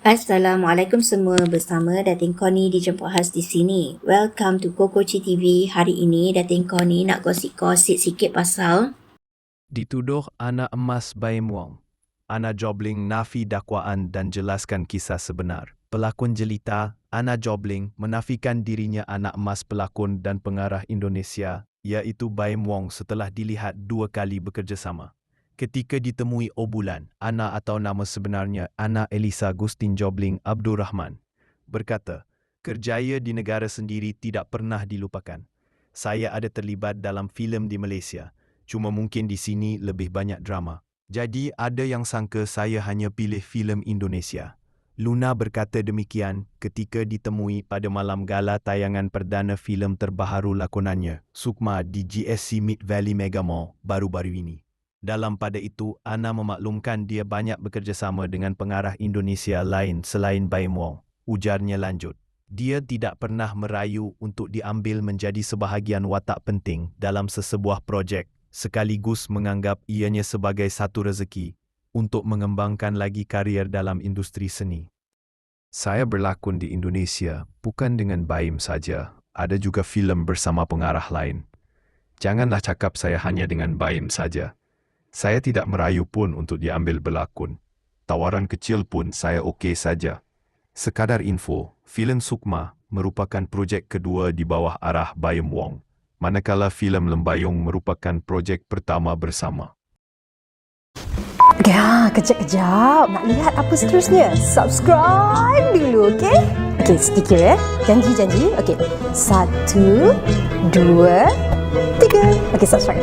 Assalamualaikum semua bersama Datin Koni di Jemput Khas di sini. Welcome to Kokoci TV. Hari ini Datin Koni nak gosip-gosip sikit pasal Dituduh anak emas Baim Wong. Ana Jobling nafi dakwaan dan jelaskan kisah sebenar. Pelakon jelita Ana Jobling menafikan dirinya anak emas pelakon dan pengarah Indonesia iaitu Baim Wong setelah dilihat dua kali bekerjasama. Ketika ditemui Obulan, Ana atau nama sebenarnya Ana Elisa Gustin Jobling Abdul Rahman, berkata, kerjaya di negara sendiri tidak pernah dilupakan. Saya ada terlibat dalam filem di Malaysia, cuma mungkin di sini lebih banyak drama. Jadi ada yang sangka saya hanya pilih filem Indonesia. Luna berkata demikian ketika ditemui pada malam gala tayangan perdana filem terbaharu lakonannya, Sukma di GSC Mid Valley Mega Mall baru-baru ini. Dalam pada itu, Ana memaklumkan dia banyak bekerjasama dengan pengarah Indonesia lain selain Baim Wong. Ujarnya lanjut. Dia tidak pernah merayu untuk diambil menjadi sebahagian watak penting dalam sesebuah projek, sekaligus menganggap ianya sebagai satu rezeki untuk mengembangkan lagi karier dalam industri seni. Saya berlakon di Indonesia bukan dengan Baim saja, ada juga filem bersama pengarah lain. Janganlah cakap saya hanya dengan Baim saja. Saya tidak merayu pun untuk diambil berlakon. Tawaran kecil pun saya okey saja. Sekadar info, filem Sukma merupakan projek kedua di bawah arah Bayem Wong, manakala filem Lembayung merupakan projek pertama bersama. Ya, kejap-kejap. Nak lihat apa seterusnya? Subscribe dulu, okey? Okey, sedikit ya. Janji-janji. Okey. Satu, dua, tiga. Okey, subscribe.